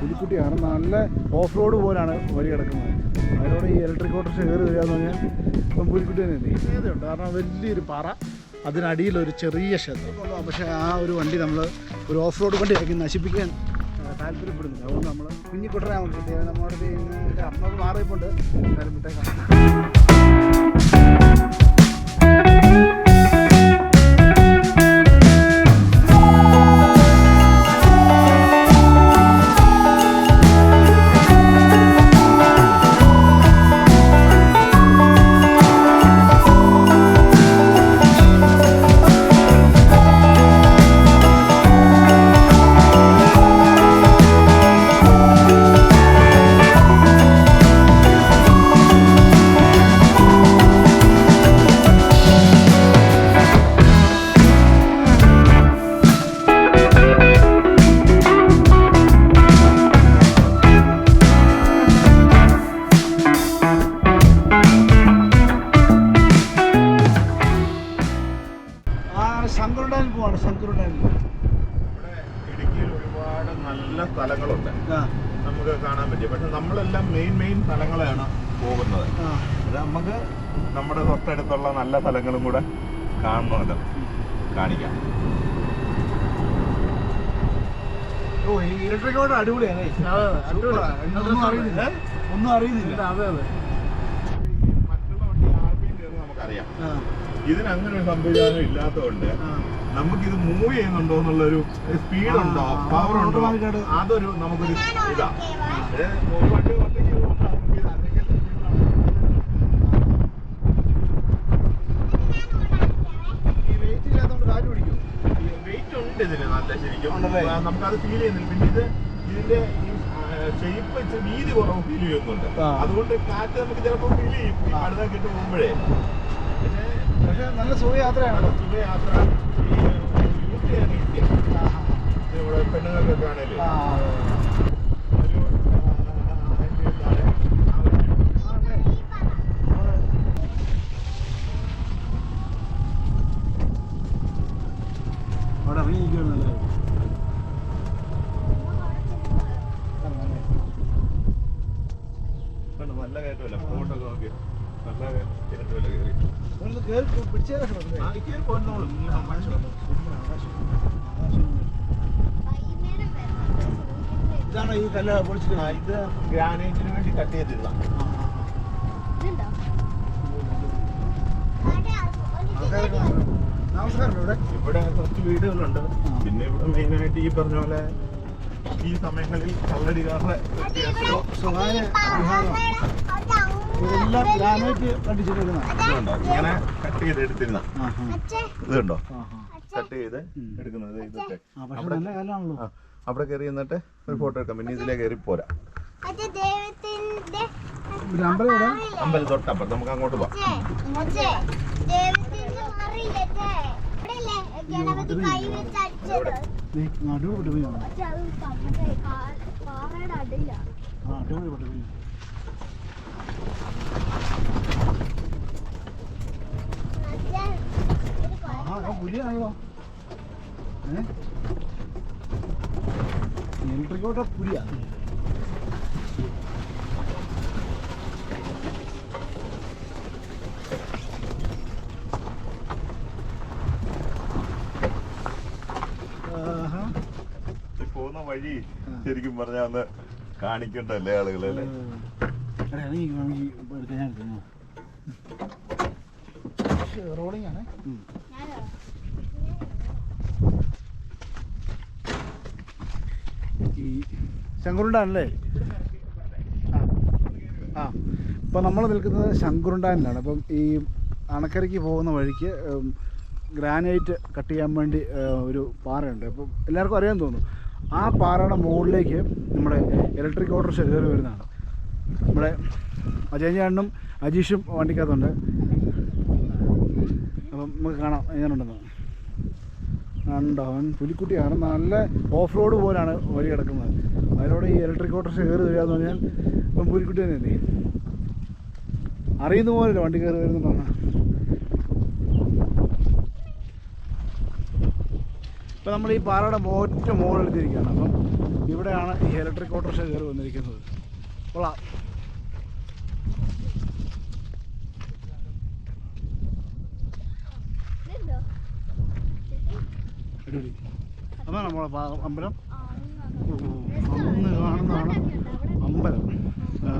പുലിക്കുട്ടിയാണ് നല്ല off road പോലാണ് വഴി കിടക്കുന്നത്. അതിനോട് ഈ ഇലക്ട്രിക് ഓട്ടോ കയറി വരിക എന്ന് പറഞ്ഞാൽ ഇപ്പം പുലിക്കുട്ടി തന്നെ ഉണ്ട് കാരണം വലിയൊരു പാറ അതിനടിയിൽ ഒരു ചെറിയ ക്ഷേത്രം. പക്ഷേ ആ ഒരു വണ്ടി നമ്മൾ ഒരു ഓഫ് റോഡ് വണ്ടിയാക്കി നശിപ്പിക്കാൻ താല്പര്യപ്പെടുന്നില്ല. അതുകൊണ്ട് നമ്മൾ കുഞ്ഞിക്കുട്ടനെ നമുക്ക് നമ്മുടെ അമ്മ മാറിയപ്പോണ്ട് കാണണമല്ലോ കാണിക്കാം. ഓ ഈ ഇലക്ട്രിക് ഓട്ടോ അടിപൊളിയാണ്. സൂപ്പറാ. ഒന്നും അറിയുന്നില്ല. ഒന്നും അറിയുന്നില്ല. അതെ അതെ മറ്റുള്ള വണ്ടി ആർപിയിൽ നമുക്കറിയാം. ഇതിന് അങ്ങനെ ഒരു സംവിധാനം ഇല്ലാത്തതുകൊണ്ട് നമുക്ക് നമുക്കിത് മൂവ് ചെയ്യുന്നുണ്ടോ എന്നുള്ളൊരു സ്പീഡ് ഉണ്ടോ? പവർ ഉണ്ടോ? അതൊരു നമുക്കൊരു ഇതാ. ഒരു വണ്ടി ഒറ്റയ്ക്ക് പോകുമ്പോൾ നമുക്ക് ഇത് അല്ലെങ്കിൽ ഈ വെയിറ്റ് ഇല്ലാത്തതുകൊണ്ട് കാറ്റ് പിടിക്കും വെയിറ്റ് ഉണ്ട് ഇതിന് നല്ല ശരിക്കും? നമുക്കത് ഫീൽ ചെയ്യുന്നില്ല. പിന്നെ ഇത് ഇതിന്റെ ഷേപ്പ് വെച്ച് വീതി കുറവ് ഫീൽ ചെയ്യുന്നുണ്ട്. അതുകൊണ്ട് കാറ്റ് നമുക്ക് ചിലപ്പോൾ ഫീൽ ചെയ്യും. പടുതാ പോകുമ്പോഴേ. പക്ഷേ നല്ല സുഖയാത്രയാണ്. സുഖയാത്ര. യൂസ് ചെയ്യാൻ ഈസിയാ. ഇവിടെ പെണ്ണുങ്ങൾക്കൊക്കെ ആണേലും ആ ഒരു ആ, അതിന്റെ താഴെ ആ ഒരു കണ്ടോ, നല്ല കയറ്റമല്ല? ഫോട്ടോ ഒക്കെ നോക്കി നല്ല കയറ്റമല്ല കയറി. പിടിച്ചേ പോന്നോളൂ. ഇതാണോ ഈ കല്ല് പൊളിച്ചിട്ട് ഇത് ഗ്രാനൈറ്റിന് വേണ്ടി കട്ട് ചെയ്തിട്ടുള്ള ആൾക്കാരൊക്കെ ഇവിടെ ഇവിടെ കുറച്ച് വീടുകളുണ്ട്. പിന്നെ ഇവിടെ മെയിൻ ആയിട്ട് ഈ പറഞ്ഞ പോലെ ഈ സമയങ്ങളിൽ കള്ളടികാരുടെ സ്വകാര്യ ഇതെല്ലാം ഗ്രാനൈറ്റ് ഇങ്ങനെ കട്ട് ചെയ്ത് എടുത്തിരുന്ന ഇതുണ്ടോ? കട്ട് ചെയ്ത് എടുക്കുന്നത് ഇതൊക്കെ. അവിടെ നല്ല കാലാണല്ലോ. അവിടെ കയറി എന്നിട്ട് ഒരു ഫോട്ടോ എടുക്കാം. പിന്നെ ഇതിലേ കയറി പോരാ. അമ്പലത്തോട്ടപ്പുറത്ത് അമ്പലം നമുക്ക് അങ്ങോട്ട് പോവാം. പാറയുടെ അടിയില ആ അടിപൊളി പട്ടുപോയി ആ ആ പുലിയാണല്ലോ. ഏ? എൻട്രിക്കോട്ടെ പുലിയാ ആഹാ. ഈ പോകുന്ന വഴി ശരിക്കും പറഞ്ഞാൽ ഒന്ന് കാണിക്കണ്ടല്ലേ ആളുകളല്ലേ. റോളിംഗ് ആണ്. ഈ ശങ്കുരുണ്ടാനല്ലേ ആ ഇപ്പം നമ്മൾ നിൽക്കുന്നത് ശങ്കുരുണ്ടാനിലാണ്. അപ്പം ഈ അണക്കരയ്ക്ക് പോകുന്ന വഴിക്ക് ഗ്രാനൈറ്റ് കട്ട് ചെയ്യാൻ വേണ്ടി ഒരു പാറയുണ്ട്. അപ്പം എല്ലാവർക്കും അറിയാൻ തോന്നുന്നു ആ പാറയുടെ മുകളിലേക്ക് നമ്മുടെ ഇലക്ട്രിക് ഓട്ടോറിക്ഷ കയറി വരുന്നതാണ്. നമ്മുടെ അജയ്ഞ്ഞാണ്ടും അജീഷും വണ്ടിക്കകത്തുണ്ട്. അപ്പം നമുക്ക് കാണാം എങ്ങനെയുണ്ടെന്ന് ഉണ്ടോ അവൻ പുലിക്കുട്ടിയാണ്. നല്ല ഓഫ് റോഡ് പോലാണ് വഴി കിടക്കുന്നത്. അതിലൂടെ ഈ ഇലക്ട്രിക് ഓട്ടോറിക്ഷ കയറി വരിക എന്ന് പറഞ്ഞാൽ ഇപ്പം പുലിക്കുട്ടി തന്നെ അറിയുന്ന പോലെ വണ്ടി കയറി വരുന്നുണ്ടാണ് ഇപ്പോൾ നമ്മൾ ഈ പാറയുടെ ഒറ്റ മുകളിലെത്തിയിരിക്കുകയാണ് അപ്പം ഇവിടെയാണ് ഈ ഇലക്ട്രിക് ഓട്ടോറിക്ഷ കയറി വന്നിരിക്കുന്നത്. കൊള്ളാം? അടിപൊളി. അതാണ് നമ്മളെ അമ്പലം? അന്ന് കാണുന്നതാണ് അമ്പലം. ആ,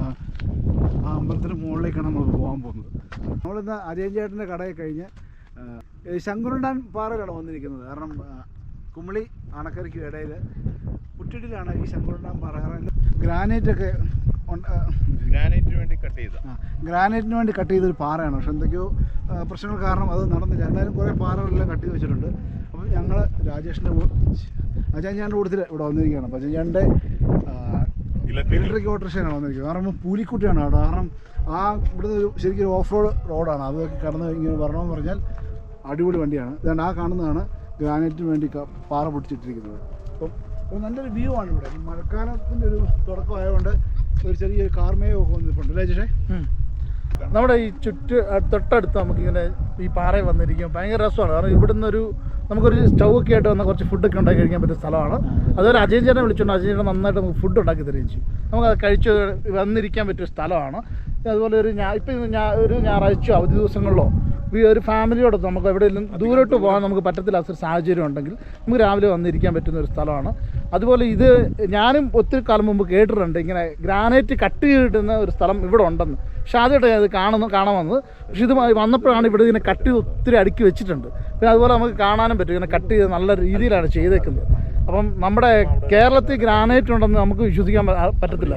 അമ്പലത്തിന് മുകളിലേക്കാണ് നമ്മൾ പോകാൻ പോകുന്നത്. നമ്മളിന്ന് അജയൻ ചേട്ടന്റെ കടയിൽ കഴിഞ്ഞ് ശങ്കുരുണ്ടാൻ പാറയിലാണ് വന്നിരിക്കുന്നത്. കാരണം കുമിളി അണക്കരയ്ക്ക് ഇടയിൽ പുറ്റിടിലാണ് ഈ ശങ്കുണ്ടാം ഗ്രാനൈറ്റ് ഒക്കെ ഗ്രാനൈറ്റിന് വേണ്ടി കട്ട് ചെയ്ത. ഗ്രാനൈറ്റിന് വേണ്ടി കട്ട് ചെയ്തൊരു പാറയാണ്. പക്ഷെ എന്തൊക്കെയോ പ്രശ്നങ്ങൾ കാരണം അത് നടന്നില്ല. എന്തായാലും കുറേ പാറകളെല്ലാം കട്ട് ചെയ്ത് വെച്ചിട്ടുണ്ട്. അപ്പം ഞങ്ങൾ രാജേഷിന്റെ അജയൻ ചേട്ടന്റെ കൂട്ടത്തിൽ ഇവിടെ വന്നിരിക്കുകയാണ്. അപ്പം ഇലക്ട്രിക് ഇലക്ട്രിക് ഓട്ടോറിക്ഷയാണ് വന്നിരിക്കുന്നത്. കാരണം പൂലിക്കുട്ടിയാണ് അവിടെ കാരണം ആ ഇവിടുന്ന് ഒരു ശരിക്കും ഓഫ് റോഡ് റോഡാണ്. അതൊക്കെ കടന്ന് ഇങ്ങനെ വരണമെന്ന് പറഞ്ഞാൽ അടിപൊളി വണ്ടിയാണ്. ഇതാണ് ആ കാണുന്നതാണ് ഗ്രാനൈറ്റിന് വേണ്ടി പാറ പൊട്ടിച്ചിട്ടിരിക്കുന്നത്. അപ്പം ഒരു നല്ലൊരു വ്യൂ ആണ് ഇവിടെ. മഴക്കാലത്തിന്റെ ഒരു തുടക്കമായതുകൊണ്ട് ഒരു ചെറിയൊരു കാർമേയോ ഒക്കെ വന്നിട്ടുണ്ട്. അല്ലേ ചേച്ചേ നമ്മുടെ ഈ ചുറ്റ് തൊട്ടടുത്ത് നമുക്കിങ്ങനെ ഈ പാറയിൽ വന്നിരിക്കും ഭയങ്കര രസമാണ്. കാരണം ഇവിടുന്ന് ഒരു നമുക്കൊരു സ്റ്റൗ ഒക്കെ ആയിട്ട് വന്ന കുറച്ച് ഫുഡൊക്കെ ഉണ്ടാക്കി കഴിക്കാൻ പറ്റിയ സ്ഥലമാണ്. അതുപോലെ അജയൻ ചേട്ടനെ വിളിച്ചുകൊണ്ട് അജയൻ ചേട്ടൻ നന്നായിട്ട് നമുക്ക് ഫുഡ് ഉണ്ടാക്കി തരികയും ചെയ്യും. നമുക്ക് അത് കഴിച്ച് വന്നിരിക്കാൻ പറ്റിയ സ്ഥലമാണ്. അതുപോലെ ഒരു ഞാ ഇപ്പം ഞാ ഒരു ഞായറാഴ്ച അവധി ദിവസങ്ങളിലോ ഒരു ഫാമിലിയോടൊത്ത് നമുക്ക് എവിടെയെങ്കിലും ദൂരോട്ട് പോകാൻ നമുക്ക് പറ്റത്തില്ലാത്ത ഒരു സാഹചര്യം ഉണ്ടെങ്കിൽ നമുക്ക് രാവിലെ വന്നിരിക്കാൻ പറ്റുന്ന ഒരു സ്ഥലമാണ്. അതുപോലെ ഇത് ഞാനും ഒത്തിരി കാലം മുമ്പ് കേട്ടിട്ടുണ്ട് ഇങ്ങനെ ഗ്രാനൈറ്റ് കട്ട് ചെയ്തിട്ടുന്ന ഒരു സ്ഥലം ഇവിടെ ഉണ്ടെന്ന്. പക്ഷേ ആദ്യമായിട്ട് ഞാൻ ഇത് കാണുന്നു കാണാൻ വന്നത്. പക്ഷേ ഇത് വന്നപ്പോഴാണ് ഇവിടെ ഇങ്ങനെ കട്ട് ചെയ്ത് ഒത്തിരി അടുക്കി വെച്ചിട്ടുണ്ട്. പിന്നെ അതുപോലെ നമുക്ക് കാണാനും പറ്റും ഇങ്ങനെ കട്ട് ചെയ്ത് നല്ല രീതിയിലാണ് ചെയ്തേക്കുന്നത്. അപ്പം നമ്മുടെ കേരളത്തിൽ ഗ്രാനൈറ്റ് ഉണ്ടെന്ന് നമുക്ക് വിശ്വസിക്കാൻ പറ്റത്തില്ല.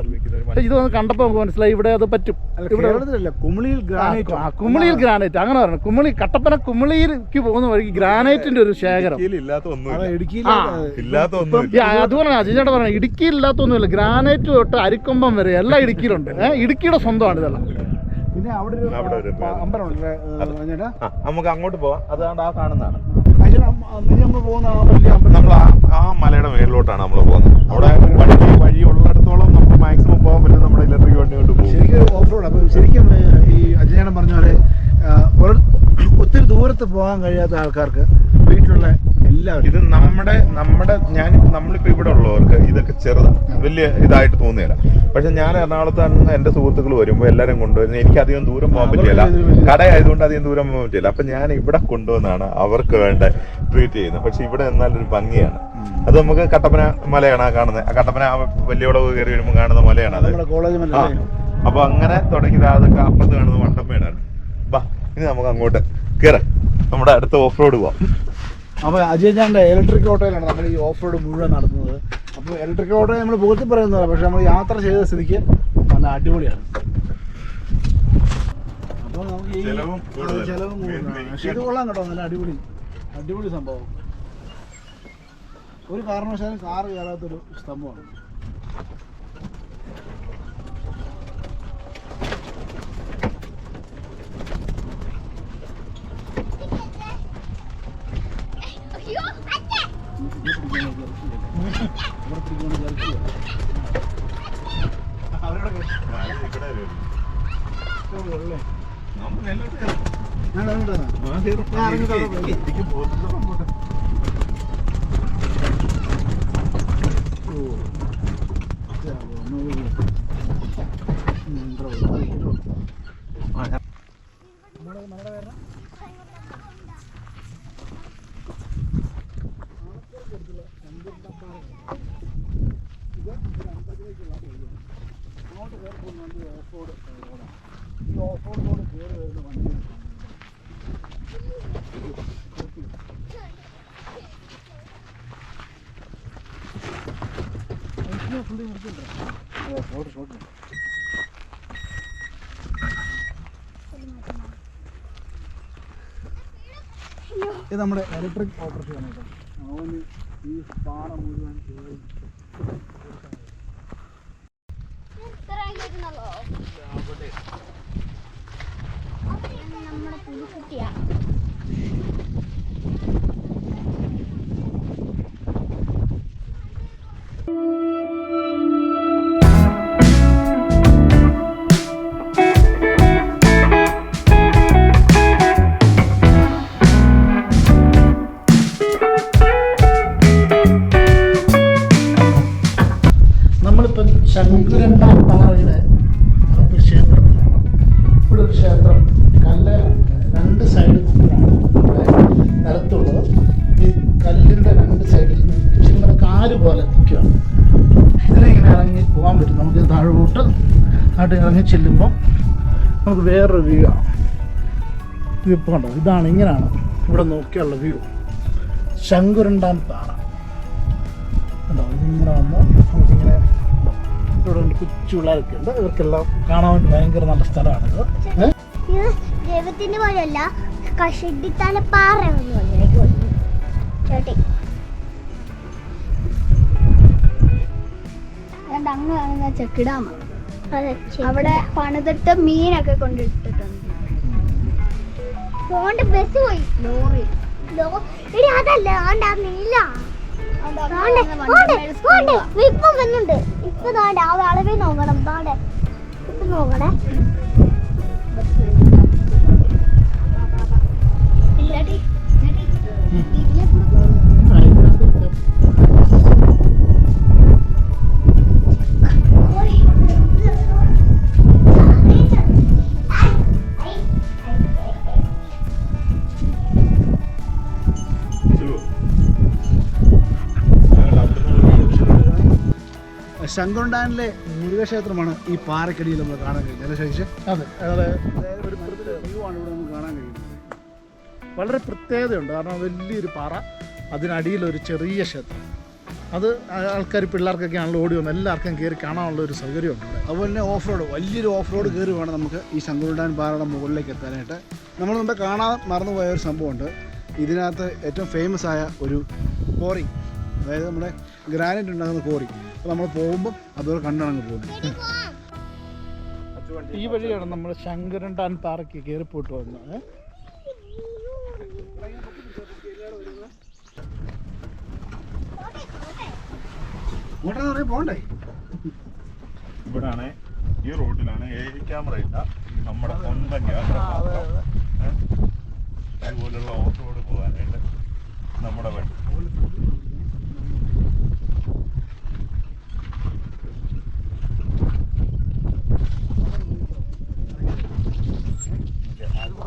ഇത് വന്ന് കണ്ടപ്പോൾ നമുക്ക് മനസ്സിലായി ഇവിടെ അത് പറ്റും. കുമിളിയിൽ ഗ്രാനൈറ്റ് കുമിളിയിൽ ഗ്രാനൈറ്റ് അങ്ങനെ പറഞ്ഞു. കുമിളി കട്ടപ്പന കുമിളിക്ക് പോകുന്ന വഴിക്ക് ഗ്രാനൈറ്റിന്റെ ഒരു ശേഖരം. ഇല്ലാത്ത അത് ഒന്നുമില്ല ഇടുക്കിയിൽ ആ. ഇല്ലാത്ത ഒന്നുമില്ല. ഈ അതുപോലെ അജിചേട്ടൻ പറഞ്ഞു ഗ്രാനൈറ്റ് തൊട്ട് അരിക്കൊമ്പം വരെ എല്ലാം ഇടുക്കിയിലുണ്ട്. ഇടുക്കിയുടെ സ്വന്തമാണ് ഇതെല്ലാം. പിന്നെ അവിടെ ഒരു നമുക്ക് അങ്ങോട്ട് പോവാം. അതാണ്ട് ആ കാണുന്നതാണ്. നമ്മൾ ആ മലയുടെ മേളിലോട്ടാണ് നമ്മൾ പോകുന്നത്. അവിടെ വഴി വഴി ഉള്ളിടത്തോളം നമുക്ക് മാക്സിമം പോകാൻ പറ്റും നമ്മുടെ ഇലക്ട്രിക് വണ്ടി കൊണ്ട് പോകും. ശരിക്കും ഓഫ് റോഡ് അപ്പം ശരിക്കും ഈ അജയനം പറഞ്ഞ പോലെ ആ, ഒരു- ഒത്തിരി ദൂരത്ത് പോകാൻ കഴിയാത്ത ആൾക്കാർക്ക് വീട്ടിലുള്ള എല്ലാവരും ഇത് നമ്മുടെ നമ്മുടെ ഞാൻ നമ്മളിപ്പോ ഇവിടെ ഉള്ളവർക്ക് ഇതൊക്കെ ചെറുതാണ് വലിയ ഇതായിട്ട് തോന്നിയല്ല. പക്ഷെ ഞാൻ എറണാകുളത്ത് നിന്ന് എന്റെ സുഹൃത്തുക്കൾ വരുമ്പോൾ എല്ലാവരും കൊണ്ടുവരുന്നത് എനിക്ക് അധികം ദൂരം പോകാൻ പറ്റില്ല കട ആയതുകൊണ്ട് അധികം ദൂരം പോകാൻ പറ്റില്ല. അപ്പൊ ഞാൻ ഇവിടെ കൊണ്ടുവന്നാണ് അവർക്ക് വേണ്ട ട്രീറ്റ് ചെയ്യുന്നത്. പക്ഷെ ഇവിടെ എന്നാൽ ഒരു ഭംഗിയാണ്. അത് നമുക്ക് കട്ടപ്പന മലയാണ് കാണുന്നത്. ആ കട്ടപ്പന ആ വലിയ വിളവ് കയറി വരുമ്പോൾ കാണുന്ന മലയാണ് അത്. അപ്പൊ അങ്ങനെ തുടങ്ങിയത് അതൊക്കെ അപ്പുറത്ത് കാണുന്നത് വട്ടമ്മേടാണ് ബാ ഇനി നമുക്ക് അങ്ങോട്ട് കയറാം നമ്മുടെ അടുത്ത ഓഫ് റോഡ് പോവാം. അപ്പോൾ അജയ് ചാന്റെ ഇലക്ട്രിക് ഓട്ടോയിലാണ് നമ്മൾ ഈ ഓഫ് റോഡ് മുഴുവൻ നടത്തുന്നത്. അപ്പോൾ ഇലക്ട്രിക് ഓട്ടോ നമ്മൾ പുകഴ്ത്തി പറയുന്നതല്ല പക്ഷെ നമ്മൾ യാത്ര ചെയ്ത സ്ഥിതിക്ക് നല്ല അടിപൊളിയാണ്. അപ്പോൾ നമുക്ക് ഈ ചെലവും ചിലവും കൂടുതലാണ്. പക്ഷെ ഇത് കൊള്ളാം കേട്ടോ നല്ല അടിപൊളി അടിപൊളി സംഭവം. ഒരു കാരണവശാലും കാറ് കയറാത്തൊരു സ്തംഭമാണ് അയ്യോ, അച്ഛാ. ഇവിടെ പിടിക്കുന്ന ജലത്തില്ല. അവരോട് കേട്ടോ ഞാൻ ഇറങ്ങിട്ടാ ഞാൻ ഇറങ്ങിട്ടാ ഓ ഇതാ, ഒന്നുകൂടി. ഉം, ഇത്ര ഉള്ളു. അത് ഇട്ടോ. നമ്മുടെ നമ്മുടെ പേരാ? ഇത് ഒരു അമ്പലത്തിലേക്കുള്ള വഴിയാണ്. അങ്ങോട്ട് കയറി പോകുന്ന വണ്ടി ഓഫ് റോഡ് റോഡാണ് ഈ ഓഫ് റോഡ് റോഡ് കയറി വരുന്ന വണ്ടിയാണ് ഫുള്ളി നിർത്തിയിട്ടുണ്ടോ അതെ ഷോട്ട് ഷോട്ട് ഇത് നമ്മുടെ ഇലക്ട്രിക് ഓട്ടോറിക്ഷയാണ് കേട്ടോ. അവന് ഈ പാറ മുഴുവൻ കയറി. നമ്മുടെ പുലിക്കുട്ടിയാ. പോലെ നിൽക്കുകയാണ് ഇതിലിങ്ങനെ ഇറങ്ങി പോകാൻ പറ്റും. നമുക്ക് താഴോട്ട് ആയിട്ട് ഇറങ്ങി ചെല്ലുമ്പോൾ നമുക്ക് വേറൊരു വ്യൂ ആണ് ഇതിപ്പോൾ കണ്ടോ ഇതാണ് ഇങ്ങനെയാണ് ഇവിടെ നോക്കിയുള്ള വ്യൂ ശങ്കുരണ്ടാൻ പാറ. കണ്ടോ? ഇതിങ്ങനെ വന്ന് നമുക്കിങ്ങനെ ഉണ്ടോ? ഇവിടെ ഉണ്ട് കൊച്ചു പിള്ളേരൊക്കെ ഉണ്ട്. ഇവർക്കെല്ലാം കാണാൻ വേണ്ടി ഭയങ്കര നല്ല സ്ഥലമാണിത്. ദൈവത്തിന്റെ പോലെയല്ല കഷഡിത്താന പാറ എന്ന് ചേട്ടി അങ്ങ് കാണുന്ന ചെക്കിടാമ? അവിടെ പണിതിട്ട് മീനൊക്കെ കൊണ്ടിട്ടിട്ടുണ്ട്. പോണ്ട് ബസ് പോയി. ലോറി. എടി അതല്ല ആണ്ട് നീല. ഇപ്പൊ വന്നുണ്ട് ഇപ്പൊ താണ്ടെ ആ വളവിൽ നോക്കണം. താണ്ടെ ഇപ്പൊ നോക്കണേ. ശങ്കുണ്ടാനിലെ മുരുകക്ഷേത്രമാണ് ഈ പാറക്കടിയിൽ നമ്മൾ കാണാൻ കഴിയുന്നത്. അല്ലേ ശൈശ് അതെ. അതെ ഒരു വ്യൂ ആണ് ഇവിടെ നമുക്ക് കാണാൻ കഴിയുന്നത്. വളരെ പ്രത്യേകതയുണ്ട്. കാരണം വലിയൊരു പാറ അതിനടിയിൽ ഒരു ചെറിയ ക്ഷേത്രം. അത് ആൾക്കാർ പിള്ളേർക്കൊക്കെ ആണല്ലോ ഓടി വന്ന് എല്ലാവർക്കും കയറി കാണാനുള്ള ഒരു സൗകര്യമുണ്ട് അതുപോലെ തന്നെ ഓഫ് റോഡ് വലിയൊരു ഓഫ് റോഡ് കയറി വേണം നമുക്ക് ഈ ശങ്കുണ്ടാൻ പാറയുടെ മുകളിലേക്ക് എത്താനായിട്ട്. നമ്മൾ നമ്മുടെ കാണാൻ മറന്നുപോയ ഒരു സംഭവമുണ്ട്. ഇതിനകത്ത് ഏറ്റവും ഫേമസ് ആയ ഒരു കോറി അതായത് നമ്മുടെ ഗ്രാനൈറ്റ് ഉണ്ടാകുന്ന കോറി നമ്മൾ പോകുമ്പോൾ അതുപോലെ കണ്ടാണ് പോകുന്നത് ഈ വഴിയാണ് നമ്മൾ ശങ്കരൻ ടാൻ പാറയ്ക്ക് കയറി പോയിട്ട് വന്നത് ഇങ്ങോട്ടാന്ന് പോണ്ടേ ഇവിടാണ് ഈ റോഡിലാണ് എ ക്യാമറ ഇല്ല നമ്മുടെ സ്വന്തം ക്യാമറ അതുപോലുള്ള ഓഫ് റോഡ് പോകാനായിട്ട് നമ്മുടെ വണ്ടി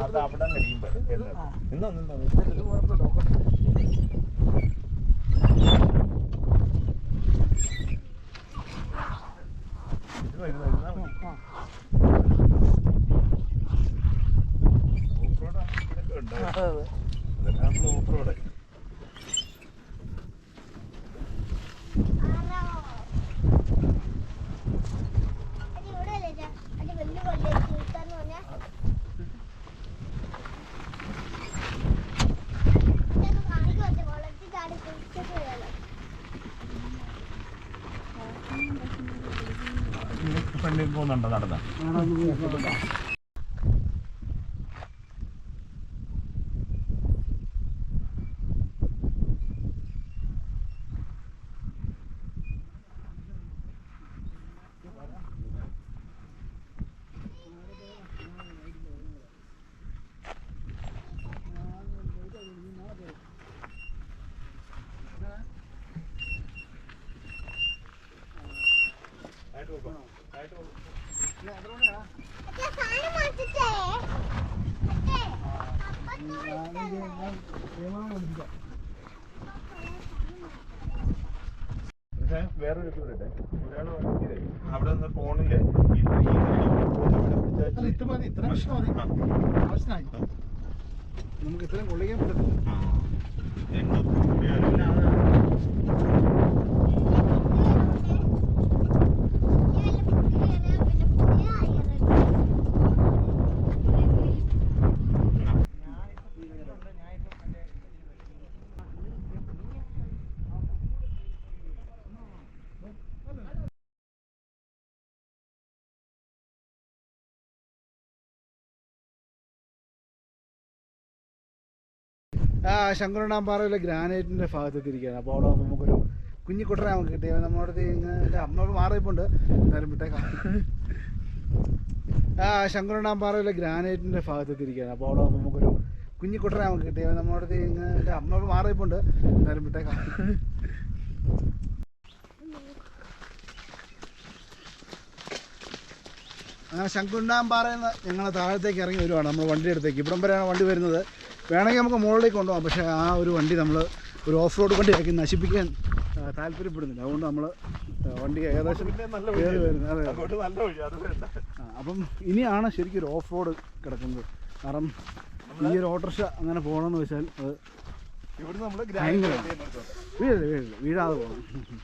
അത് അവിടെ കഴിയുമ്പോൾ നിന്നോ നിന്നോ ഓഫ് റോഡ് ഇതൊക്കെ ഉണ്ട് അതെല്ലാം ഓഫ് റോഡ് ഫ്രണ്ടിൽ പോകുന്നുണ്ടോ നടന്ന? വേറൊരു ഇതുകൂടെ ഒരാൾ വന്നിട്ട് അവിടെ നിന്ന് ഫോണിൽ പിടിച്ചാൽ മതി. ഇത്ര പ്രശ്നം മതി ആവശ്യമായി നമുക്ക് ഇത്രയും കൊള്ളിക്കാൻ പറ്റത്തില്ല. എങ്ങ് കൂടിയാലും ആ ശങ്കുരണ്ടാം പാറയിലെ ഗ്രാനൈറ്റിന്റെ ഭാഗത്തെത്തിയിരിക്കുകയാണ് അപ്പോൾ അവിടെ നമുക്കൊരു കുഞ്ഞി കുട്ടനെ നമുക്ക് കിട്ടി. നമ്മളോട് എന്റെ അമ്മയോട് മാറിയിപ്പുണ്ട്. എന്തായാലും വിട്ടേക്കാം. ആ ശങ്കുരണ്ടാം പാറയിലെ ഗ്രാനൈറ്റിന്റെ ഭാഗത്തെത്തിയിരിക്കുകയാണ് അപ്പോൾ അവിടെ നമുക്കൊരു കുഞ്ഞി കുട്ടനെ നമുക്ക് കിട്ടി. നമ്മളോട് എന്റെ അമ്മയോട് മാറിയിപ്പുണ്ട്. എന്തായാലും വിട്ടേക്കാം. അങ്ങനെ ശങ്കുണ്ടാമ്പാറയിൽ നിന്ന് ഞങ്ങൾ താഴത്തേക്ക് ഇറങ്ങി വരുവാണ്. നമ്മൾ വണ്ടിയുടെ അടുത്തേക്ക്. ഇവിടം വരെയാണ് വണ്ടി വരുന്നത്. വേണമെങ്കിൽ നമുക്ക് മുകളിലേക്ക് കൊണ്ടുപോകാം. പക്ഷേ ആ ഒരു വണ്ടി നമ്മൾ ഒരു ഓഫ് റോഡ് വണ്ടിയാക്കി നശിപ്പിക്കാൻ താല്പര്യപ്പെടുന്നില്ല. അതുകൊണ്ട് നമ്മൾ വണ്ടി ഏകദേശം അപ്പം ഇനിയാണ് ശരിക്കും ഒരു ഓഫ് റോഡ് കിടക്കുന്നത്. കാരണം ഈ ഒരു ഓട്ടോറിക്ഷ അങ്ങനെ പോകണമെന്ന് വെച്ചാൽ വീഴില്ല വീഴില്ല വീഴാതെ പോകണം.